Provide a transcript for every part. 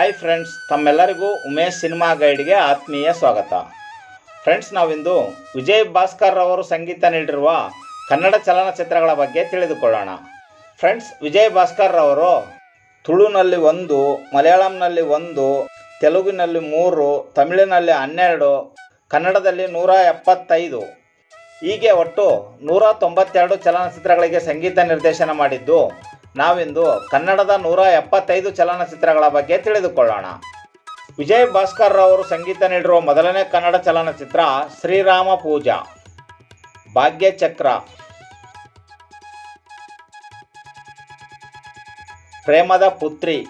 Hi friends ತಮ್ಮೆಲ್ಲರಿಗೂ Umesh cinema ಗೈಡ್ಗೆ ಆತ್ಮೀಯ ಸ್ವಾಗತ. ಫ್ರೆಂಡ್ಸ್ ನಾವಿಂದು ವಿಜಯ್ ಭಾಸ್ಕರ್ ಅವರು ಸಂಗೀತ ನೀಡಿರುವ ಕನ್ನಡ ಚಲನಚಿತ್ರಗಳ ಬಗ್ಗೆ ತಿಳಿದುಕೊಳ್ಳೋಣ. ಫ್ರೆಂಡ್ಸ್ ವಿಜಯ್ ಭಾಸ್ಕರ್ ಅವರು ತುಳುನಲ್ಲಿ ಒಂದು, ಮಲಯಾಳಂನಲ್ಲಿ ಒಂದು, ತೆಲುಗಿನಲ್ಲಿ ಮೂರು, ತಮಿಳಿನಲ್ಲಿ ಹನ್ನೆರಡು, ಕನ್ನಡದಲ್ಲಿ ನೂರ ಎಪ್ಪತ್ತೈದು. ಹೀಗೆ ಒಟ್ಟು ನೂರ ತೊಂಬತ್ತೆರಡು ಚಲನಚಿತ್ರಗಳಿಗೆ ಸಂಗೀತ ನಿರ್ದೇಶನ ಮಾಡಿದ್ದು ನಾವಿಂದು ಕನ್ನಡದ ನೂರ ಎಪ್ಪತ್ತೈದು ಚಲನಚಿತ್ರಗಳ ಬಗ್ಗೆ ತಿಳಿದುಕೊಳ್ಳೋಣ. ವಿಜಯ್ ಭಾಸ್ಕರ್ ಅವರು ಸಂಗೀತ ನೀಡಿರುವ ಮೊದಲನೇ ಕನ್ನಡ ಚಲನಚಿತ್ರ ಶ್ರೀರಾಮ ಪೂಜಾ. ಭಾಗ್ಯಚಕ್ರ ಪ್ರೇಮದ ಪುತ್ರಿ.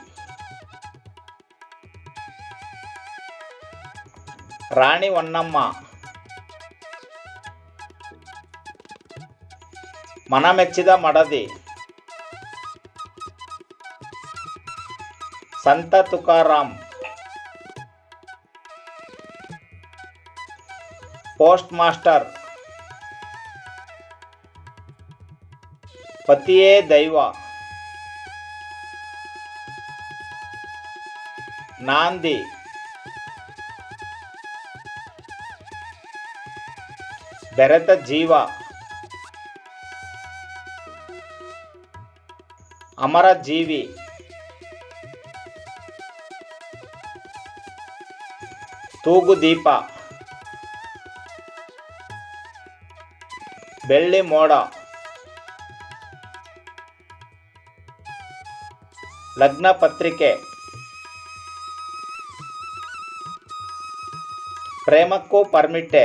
ರಾಣಿ ಹೊನ್ನಮ್ಮ. ಮನಮೆಚ್ಚಿದ ಮಡದಿ. ಸಂತ ತುಕಾರಾಮ್ ಪೋಸ್ಟ್ ಮಾಸ್ಟರ್ ಪತಿಯೇ ದೈವ ನಾಂದಿ ಬೆರೆತ ಜೀವ ಅಮರ ಜೀವಿ ತೂಗು ದೀಪ ಬೆಳ್ಳಿ ಮೋಡ. ಲಗ್ನ ಪತ್ರಿಕೆ. ಪ್ರೇಮಕ್ಕೂ ಪರ್ಮಿಟ್ಟೆ.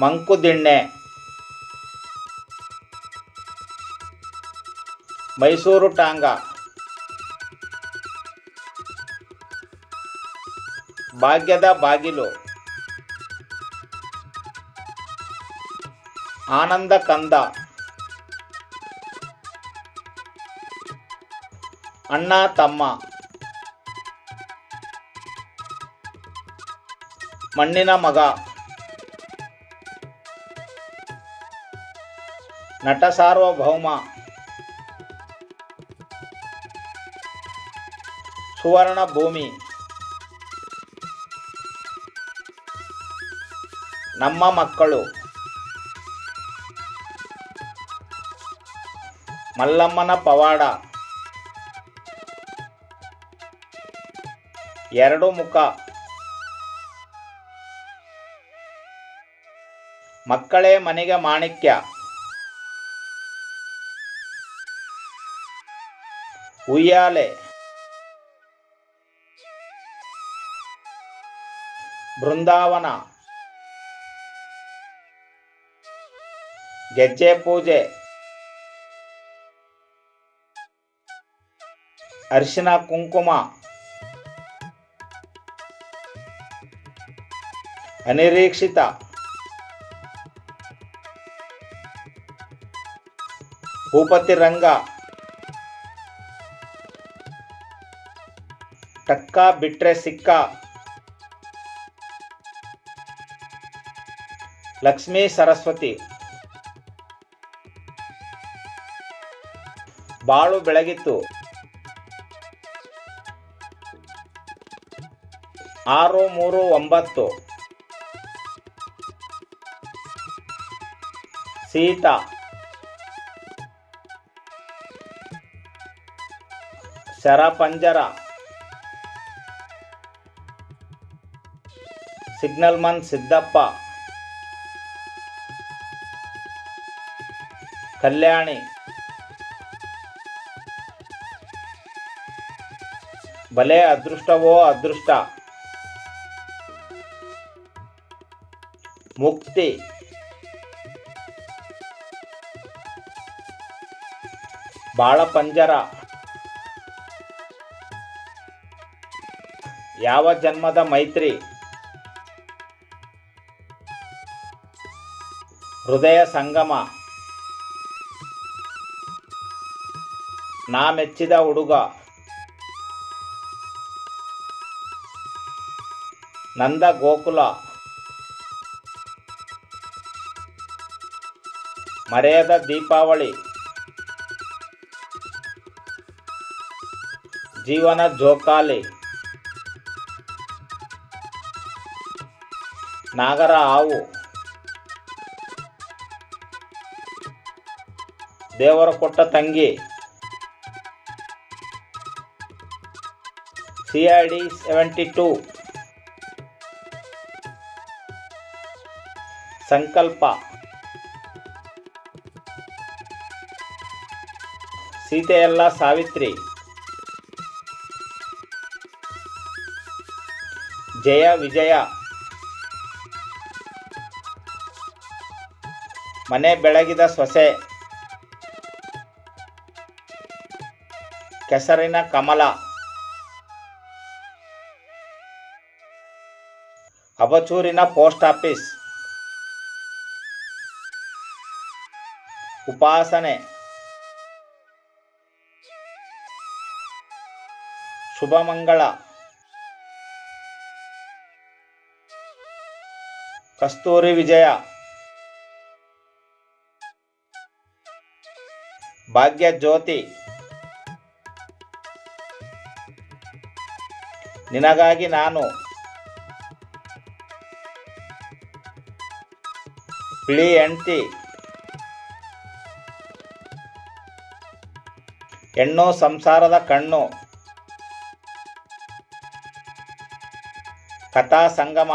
ಮಂಕುದಿಣ್ಣೆ. ಮೈಸೂರು ಟಾಂಗ. ಭಾಗ್ಯದ ಬಾಗಿಲು. ಆನಂದ ಕಂದ. ಅಣ್ಣ ತಮ್ಮ. ಮಣ್ಣಿನ ಮಗ. ನಟ ಸಾರ್ವಭೌಮ. ಸುವರ್ಣ ಭೂಮಿ. ನಮ್ಮ ಮಕ್ಕಳು. ಮಲ್ಲಮ್ಮನ ಪವಾಡ. ಎರಡು ಮುಖ. ಮಕ್ಕಳೇ ಮನೆಗೆ ಮಾಣಿಕ್ಯ. ಉಯ್ಯಾಲೆ. ಬೃಂದಾವನ. ಗೆಜ್ಜೆ ಪೂಜೆ ಅರಿಶಿನ ಕುಂಕುಮ ಅನಿರೀಕ್ಷಿತ ಭೂಪತಿ ರಂಗ ಟಕ್ಕ ಬಿಟ್ರೆ ಸಿಕ್ಕ ಲಕ್ಷ್ಮೀ ಸರಸ್ವತಿ ಬಾಳು ಬೆಳಗಿತ್ತು. ಆರು ಮೂರು ಒಂಬತ್ತು. ಸೀತಾ. ಶರಪಂಜರ. Signalman Siddappa. ಕಲ್ಯಾಣಿ. ಬಲೆ ಅದೃಷ್ಟವೋ ಅದೃಷ್ಟ? ಮುಕ್ತಿ. ಬಾಳ ಪಂಜರ. ಯಾವ ಜನ್ಮದ ಮೈತ್ರಿ? ಹೃದಯ ಸಂಗಮ. ನಾ ಮೆಚ್ಚಿದ ಹುಡುಗ. ನಂದ ಗೋಕುಲ ಮರೆಯದ ದೀಪಾವಳಿ. ಜೀವನ ಜೋಕಾಲಿ. ನಾಗರ ಹಾವು. ದೇವರ ಕೊಟ್ಟ ತಂಗಿ. C I D seventy two. Sankalpa. ಸೀತೆಯಲ್ಲ Savitri. ಜಯ ವಿಜಯ. ಮನೆ ಬೆಳಗಿದ ಸೊಸೆ. ಕೆಸರಿನ ಕಮಲ. ಅಬಚೂರಿನ ಪೋಸ್ಟ್ ಆಫೀಸ್. ಉಪಾಸನೆ. ಶುಭಮಂಗಳ. ಕಸ್ತೂರಿ ವಿಜಯ. ಭಾಗ್ಯ ಜ್ಯೋತಿ. ನಿನಗಾಗಿ ನಾನು. ಬಿಳಿ ಹೆಂಡ್ತಿ. ಹೆಣ್ಣು ಸಂಸಾರದ ಕಣ್ಣು. ಕಥಾ ಸಂಗಮ.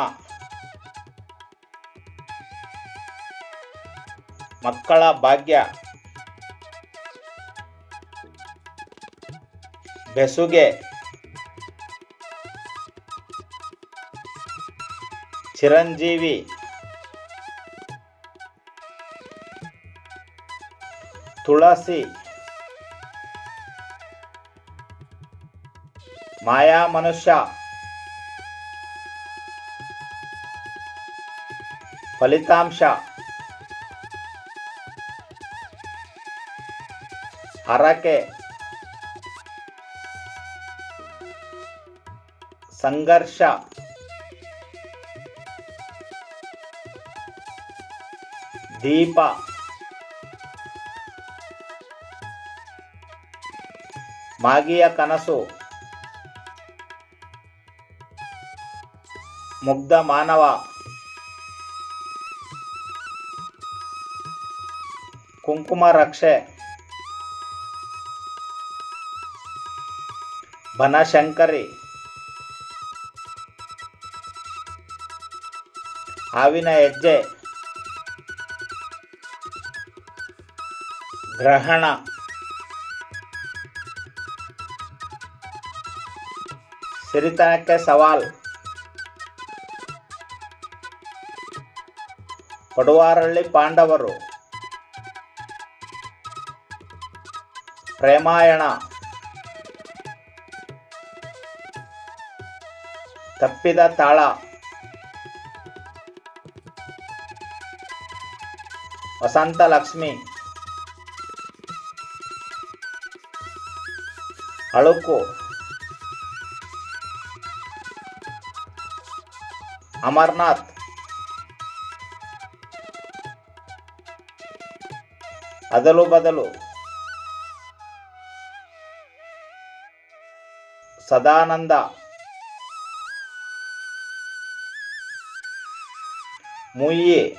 ಮಕ್ಕಳ ಭಾಗ್ಯ. ಬೆಸುಗೆ. ಚಿರಂಜೀವಿ. ತುಳಸಿ. ಮಾಯಾ ಮನುಷ್ಯ ಫಲಿತಾಂಶ ಹರಕೆ ಸಂಘರ್ಷ ದೀಪ ಮಾಗಿಯ ಕನಸು ಮುಗ್ಧ ಮಾನವ ಕುಂಕುಮ ರಕ್ಷೆ ಬನಶಂಕರಿ ಹಾವಿನ ಹೆಜ್ಜೆ ಗ್ರಹಣ ಸಿರಿತನಕ್ಕೆ ಸವಾಲ್ ಪಡುವಾರಳ್ಳಿ ಪಾಂಡವರು. ಪ್ರೇಮಾಯಣ. ತಪ್ಪಿದ ತಾಳ. ವಸಂತ ಲಕ್ಷ್ಮಿ. ಅಳುಕು. ಅಮರ್ನಾಥ್. ಅದಲು ಬದಲು. ಸದಾನಂದ. ಮುಯ್ಯಿ.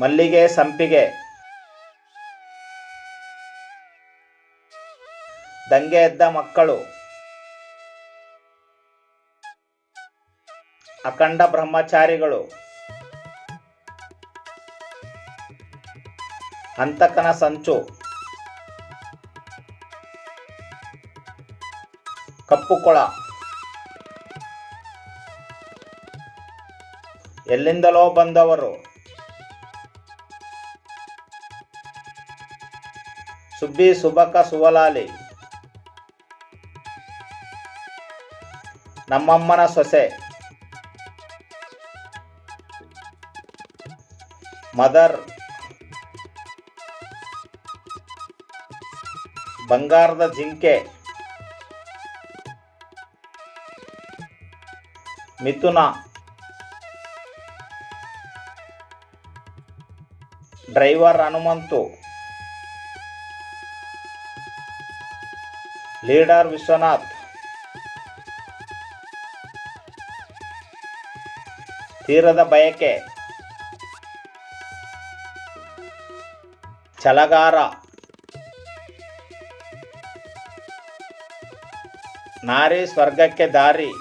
ಮಲ್ಲಿಗೆ ಸಂಪಿಗೆ. ದಂಗೆ ಎದ್ದ ಮಕ್ಕಳು. ಅಖಂಡ ಬ್ರಹ್ಮಚಾರಿಗಳು. ಹಂತಕನ ಸಂಚು. ಕಪ್ಪು ಕೊಳ. ಎಲ್ಲಿಂದಲೋ ಬಂದವರು. ಸುಬ್ಬಿ ಸುಬಕ ಸುವಲಾಲಿ. ನಮ್ಮಮ್ಮನ ಸೊಸೆ. ಮದರ್. ಬಂಗಾರದ ಜಿಂಕೆ. ಮಿಥುನ. ಡ್ರೈವರ್ ಹನುಮಂತು. ಲೀಡರ್ ವಿಶ್ವನಾಥ್. ತೀರದ ಬಯಕೆ. ಛಲಗಾರ. ನಾರಿ ಸ್ವರ್ಗಕ್ಕೆ ದಾರಿ.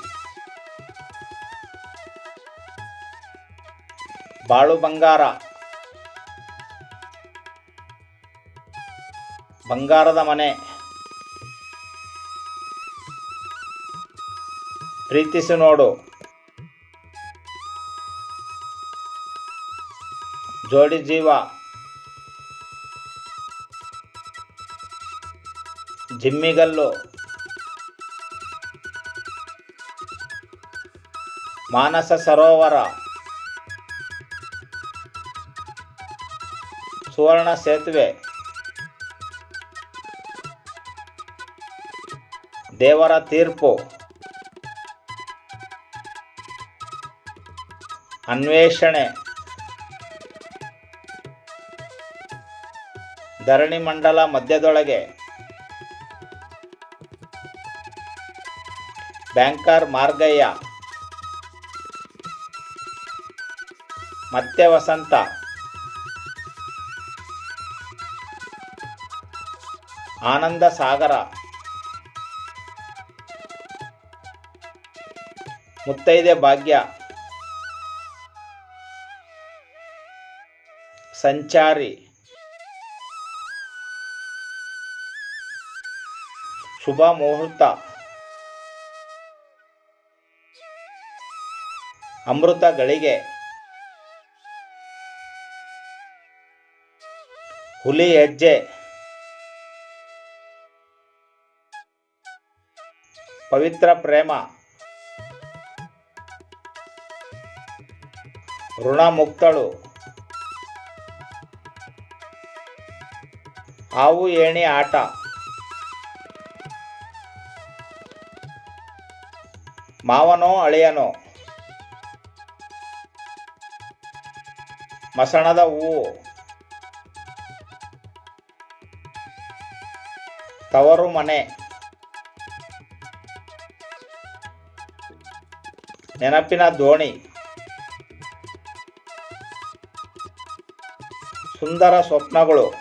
ಬಾಳು ಬಂಗಾರ. ಬಂಗಾರದ ಮನೆ. ಪ್ರೀತಿಸಿ ನೋಡು. ಜೋಡಿ ಜೀವ. ಜಿಮ್ಮಿಗಲ್ಲು. ಮಾನಸ ಸರೋವರ. ಸುವರ್ಣ ಸೇತುವೆ. ದೇವರ ತೀರ್ಪು. ಅನ್ವೇಷಣೆ. ಧರಣಿ ಮಂಡಲ ಮಧ್ಯದೊಳಗೆ. ಬ್ಯಾಂಕರ್ ಮಾರ್ಗಯ್ಯ. ಮತ್ತೆ ವಸಂತ. ಆನಂದ ಸಾಗರ. ಮುತ್ತೈದೆ ಭಾಗ್ಯ. ಸಂಚಾರಿ. ಶುಭ ಮುಹೂರ್ತ. ಅಮೃತ ಗಳಿಗೆ. ಹುಲಿ ಹೆಜ್ಜೆ. ಪವಿತ್ರ ಪ್ರೇಮ. ಋಣ ಮುಕ್ತಳು. ಹಾವು ಏಣಿ ಆಟ. ಮಾವನೋ ಅಳಿಯನೋ. ಮಸಣದ ಹೂವು. ತವರು ಮನೆ. ನೆನಪಿನ ದೋಣಿ. ಸುಂದರ ಸ್ವಪ್ನಗಳು.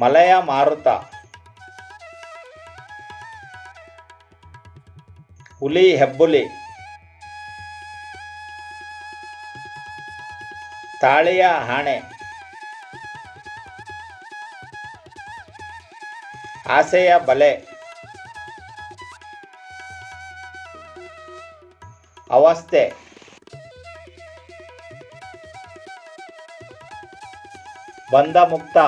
ಮಲಯ ಮಾರುತ. ಹುಲಿ ಹೆಬ್ಬುಲಿ. ತಾಳಿಯ ಹಾಣೆ ಆಸೆಯ ಬಲೆ. ಅವಸ್ಥೆ. ಬಂಧ ಮುಕ್ತ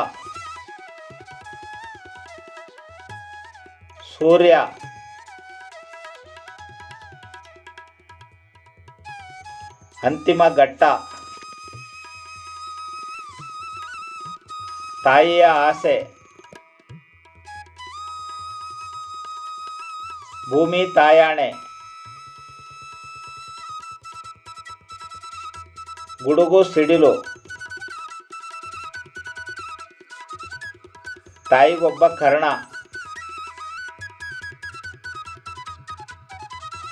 ಸೂರ್ಯ. ಅಂತಿಮ ಘಟ್ಟ. ತಾಯಿಯ ಆಸೆ. ಭೂಮಿ ತಾಯಾಣೆ. ಗುಡುಗು ಸಿಡಿಲು. ತಾಯಿಗೊಬ್ಬ ಕರ್ಣ.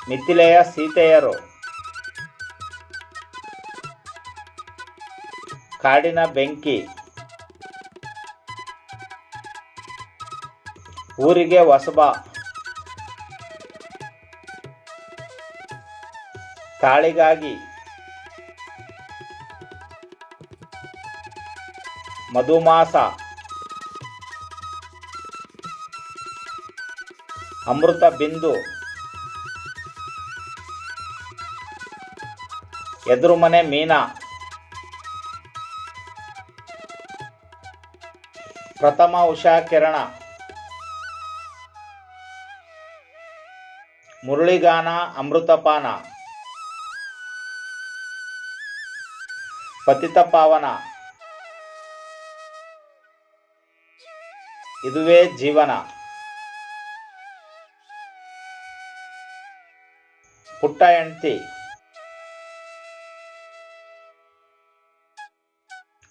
ಮಿಥಿಲೆಯ ಸೀತೆಯರು. ಕಾಡಿನ ಬೆಂಕಿ. ಊರಿಗೆ ಹೊಸಬ. ತಾಳಿಗಾಗಿ ಮಧುಮಾಸ ಅಮೃತ ಬಿಂದು ಎದುರು ಮನೆ ಮೀನಾ ಪ್ರಥಮ ಉಷಾ ಕಿರಣ ಮುರಳಿಗಾನ ಅಮೃತಪಾನ ಪತಿತ ಪಾವನ ಇದುವೇ ಜೀವನ. ಪುಟ್ಟ ಹೆಂಡತಿ.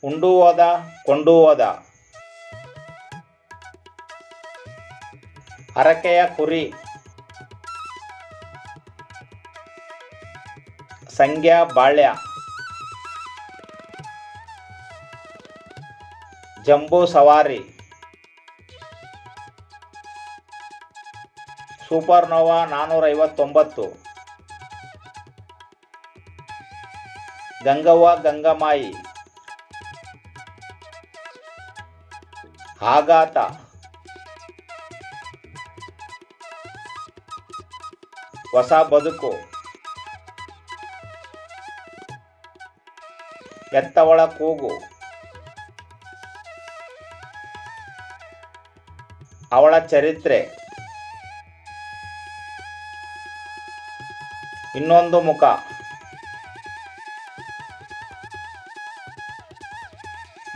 ಉಂಡು ಹೋದ ಕೊಂಡು ಹೋದ. ಹರಕೆಯ ಕುರಿ. ಸಂಖ್ಯಾ ಬಾಳ್ಯ. ಜಂಬೂ ಸವಾರಿ. ಸೂಪರ್ನೋವಾ ನಾನ್ನೂರ ಐವತ್ತೊಂಬತ್ತು ಗಂಗವ್ವ ಗಂಗಮಾಯಿ. ಆಘಾತ. ಹೊಸ ಬದುಕು. ಎತ್ತವಳ ಕೂಗು. ಅವಳ ಚರಿತ್ರೆ. ಇನ್ನೊಂದು ಮುಖ.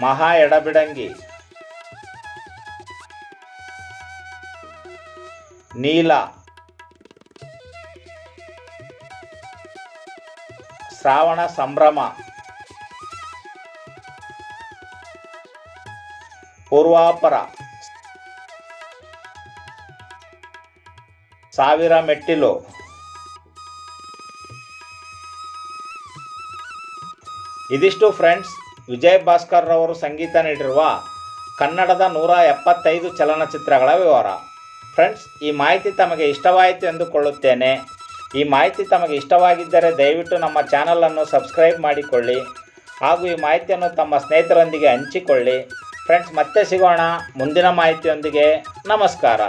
ಮಹಾ ಎಡಬಿಡಂಗಿ. ನೀಲ. ಶ್ರಾವಣ ಸಂಭ್ರಮ. ಪೂರ್ವಾಪರ. ಸಾವಿರ ಮೆಟ್ಟಿಲು. ಇದಿಷ್ಟು ಫ್ರೆಂಡ್ಸ್ ವಿಜಯ್ ಭಾಸ್ಕರ್ ರವರು ಸಂಗೀತ ನೀಡಿರುವ ಕನ್ನಡದ ನೂರ ಎಪ್ಪತ್ತೈದು ಚಲನಚಿತ್ರಗಳ ವಿವರ. ಫ್ರೆಂಡ್ಸ್ ಈ ಮಾಹಿತಿ ತಮಗೆ ಇಷ್ಟವಾಯಿತು ಎಂದುಕೊಳ್ಳುತ್ತೇನೆ. ಈ ಮಾಹಿತಿ ತಮಗೆ ಇಷ್ಟವಾಗಿದ್ದರೆ ದಯವಿಟ್ಟು ನಮ್ಮ ಚಾನಲನ್ನು ಸಬ್ಸ್ಕ್ರೈಬ್ ಮಾಡಿಕೊಳ್ಳಿ. ಹಾಗೂ ಈ ಮಾಹಿತಿಯನ್ನು ತಮ್ಮ ಸ್ನೇಹಿತರೊಂದಿಗೆ ಹಂಚಿಕೊಳ್ಳಿ. ಫ್ರೆಂಡ್ಸ್ ಮತ್ತೆ ಸಿಗೋಣ. ಮುಂದಿನ ಮಾಹಿತಿಯೊಂದಿಗೆ ನಮಸ್ಕಾರ.